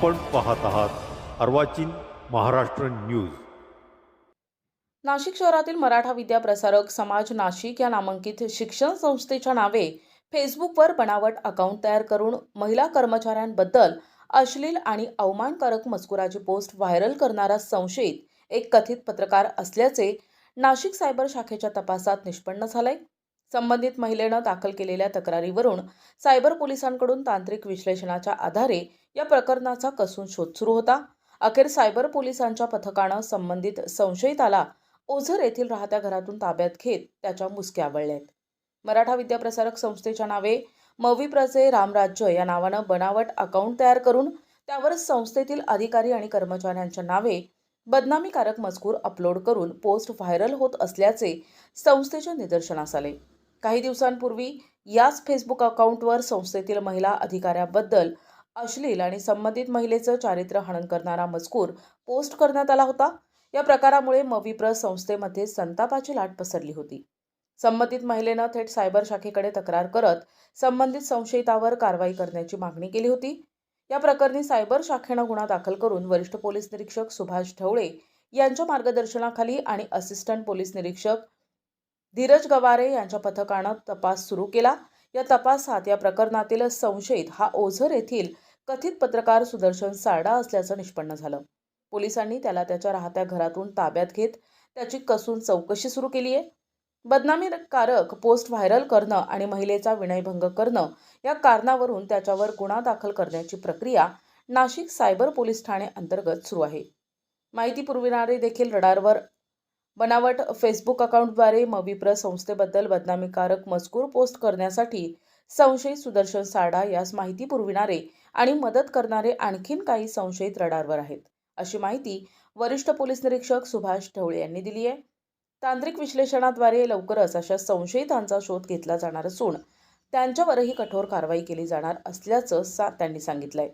आपण पाहत आहात अर्वाचीन महाराष्ट्र न्यूज. नाशिक शहरातील मराठा विद्या प्रसारक समाज नाशिक या नामांकित शिक्षण संस्थेच्या नावे फेसबुकवर बनावट अकाउंट तयार करून महिला कर्मचाऱ्यांबद्दल अश्लील आणि अवमानकारक मजकुराची पोस्ट व्हायरल करणारा संशयित एक कथित पत्रकार असल्याचे नाशिक सायबर शाखेच्या तपासात निष्पन्न झालंय. संबंधित महिलेनं दाखल केलेल्या तक्रारीवरून सायबर पोलिसांकडून तांत्रिक विश्लेषणाच्या आधारे या प्रकरणाचा कसून शोध सुरू होता. अखेर सायबर पोलिसांच्या पथकानं संबंधित संशयिताला ओझर येथील राहत्या घरातून ताब्यात घेत त्याच्या मुसक्या आवळल्यात. मराठा विद्याप्रसारक संस्थेच्या नावे मविप्रचे रामराज्य या नावानं बनावट अकाउंट तयार करून त्यावर संस्थेतील अधिकारी आणि कर्मचाऱ्यांच्या नावे बदनामीकारक मजकूर अपलोड करून पोस्ट व्हायरल होत असल्याचे संस्थेच्या निदर्शनास आले. काही दिवसांपूर्वी याच फेसबुक अकाउंटवर संस्थेतील महिला अधिकाऱ्याबद्दल अश्लील आणि संबंधित महिलेचं चारित्र्य हनन करणारा मजकूर पोस्ट करण्यात आला होता. या प्रकारामुळे मविप्र संस्थेमध्ये संतापाची लाट पसरली होती. संबंधित महिलेनं थेट सायबर शाखेकडे तक्रार करत संबंधित संशयितावर कारवाई करण्याची मागणी केली होती. या प्रकरणी सायबर शाखेनं गुन्हा दाखल करून वरिष्ठ पोलीस निरीक्षक सुभाष ढवळे यांच्या मार्गदर्शनाखाली आणि असिस्टंट पोलीस निरीक्षक धीरज गवारे यांच्या पथकानं तपास सुरू केला. या तपासात या प्रकरणातील संशयित हा ओझर येथील कथित पत्रकार सुदर्शन सारडा असल्याचं निष्पन्न झालं. पोलिसांनी त्याला त्याच्या राहत्या घरातून ताब्यात घेत त्याची कसून चौकशी सुरू केली आहे. बदनामीकारक पोस्ट व्हायरल करणं आणि महिलेचा विनयभंग करणं या कारणावरून त्याच्यावर गुन्हा दाखल करण्याची प्रक्रिया नाशिक सायबर पोलीस ठाणे अंतर्गत सुरू आहे. माहिती पुरविणारे देखील रडारवर बनावट फेसबुक अकाउंटद्वारे मविप्र संस्थेबद्दल बदनामीकारक मजकूर पोस्ट करण्यासाठी संशयित सुदर्शन साडा यास माहिती पुरविणारे आणि मदत करणारे आणखीन काही संशयित रडारवर आहेत. अशी माहिती वरिष्ठ पोलीस निरीक्षक सुभाष ढवळे यांनी दिली आहे. तांत्रिक विश्लेषणाद्वारे लवकरच अशा संशयितांचा शोध घेतला जाणार असून त्यांच्यावरही कठोर कारवाई केली जाणार असल्याचं सा त्यांनी सांगितलंय.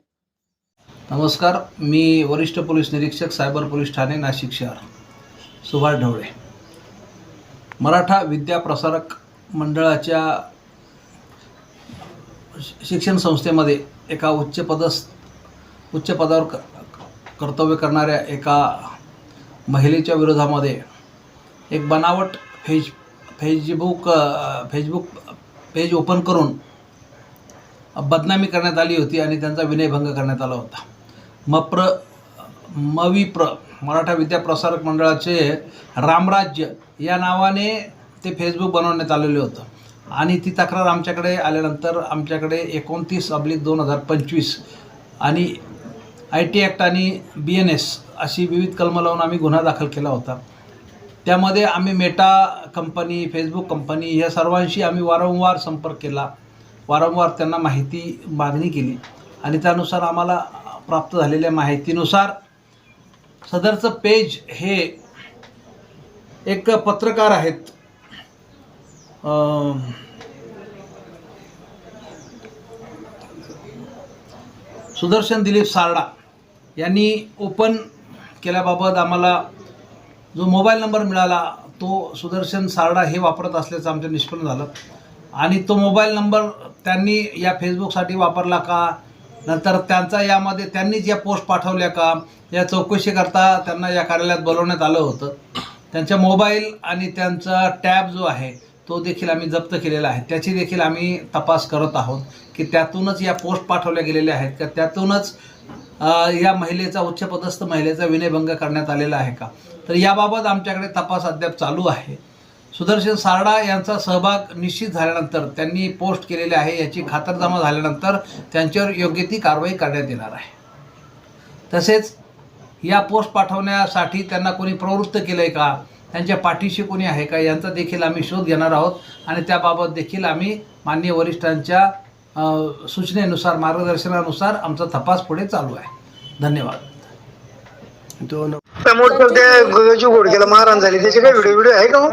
नमस्कार. मी वरिष्ठ पोलीस निरीक्षक सायबर पोलीस ठाणे नाशिक शहर. सुभाष ढवळे. मराठा विद्या प्रसारक मंडळाच्या शिक्षण संस्थेमध्ये एका उच्च उच्चपदावर उच्च पदावर क कर्तव्य करणाऱ्या एका महिलेच्या विरोधामध्ये एक बनावट फेज फेसबुक फेसबुक पेज ओपन करून बदनामी करण्यात आली होती आणि त्यांचा विनयभंग करण्यात आला होता. मप्र मविप्र मराठा विद्या प्रसारक मंडळाचे रामराज्य या नावाने ते फेसबुक बनवण्यात आलेलं होतं. आणि ती तक्रार आमच्याकडे आल्यानंतर आमच्याकडे एकोणतीस अब्लिक दोन हजार पंचवीस आणि आय टी ॲक्ट आणि बी एन एस अशी विविध कलमं लावून आम्ही गुन्हा दाखल केला होता. त्यामध्ये आम्ही मेटा कंपनी फेसबुक कंपनी या सर्वांशी आम्ही वारंवार संपर्क केला. वारंवार त्यांना माहिती मागणी केली. आणि त्यानुसार आम्हाला प्राप्त झालेल्या माहितीनुसार सदरचं पेज हे एक पत्रकार आहेत. सुदर्शन दिलीप सारडा यांनी ओपन केल्याबाबत आम्हाला जो मोबाईल नंबर मिळाला तो सुदर्शन सारडा हे वापरत असल्याचं आमचं निष्पन्न झालं. आणि तो मोबाईल नंबर त्यांनी या फेसबुकसाठी वापरला का नंतर त्यांचा यामध्ये त्यांनीच या पोस्ट पाठवल्या का या चौकशीकरता त्यांना या कार्यालयात बोलवण्यात आलं होतं. त्यांच्या मोबाईल आणि त्यांचा टॅब जो आहे तो देखील आम्ही जप्त केलेला आहे. त्याची देखील आम्ही तपास करत आहोत की त्यातूनच या पोस्ट पाठवल्या गेलेल्या आहेत का? त्यातूनच या महिलेचा उच्चपदस्थ महिलेचा विनयभंग करण्यात आलेला आहे का? तर याबाबत आमच्याकडे तपास अद्याप चालू आहे. सुदर्शन सारडा यांचा सहभाग निश्चित झाल्यानंतर त्यांनी पोस्ट केलेले आहे याची खातरजमा झाल्यानंतर त्यांच्यावर योग्य ती कारवाई करण्यात येणार आहे. तसेच या पोस्ट पाठवण्यासाठी त्यांना कोणी प्रवृत्त केलं आहे का? त्यांच्या पाठीशी कोणी आहे का? यांचा देखील आम्ही शोध घेणार आहोत आणि त्याबाबत देखील आम्ही माननीय वरिष्ठांच्या सूचनेनुसार मार्गदर्शनानुसार आमचा तपास पुढे चालू आहे. धन्यवाद. समोर त्या गोव्याची घोडक्याला मारहाण झाली. त्याचे काही व्हिडिओ व्हिडिओ आहे का हो?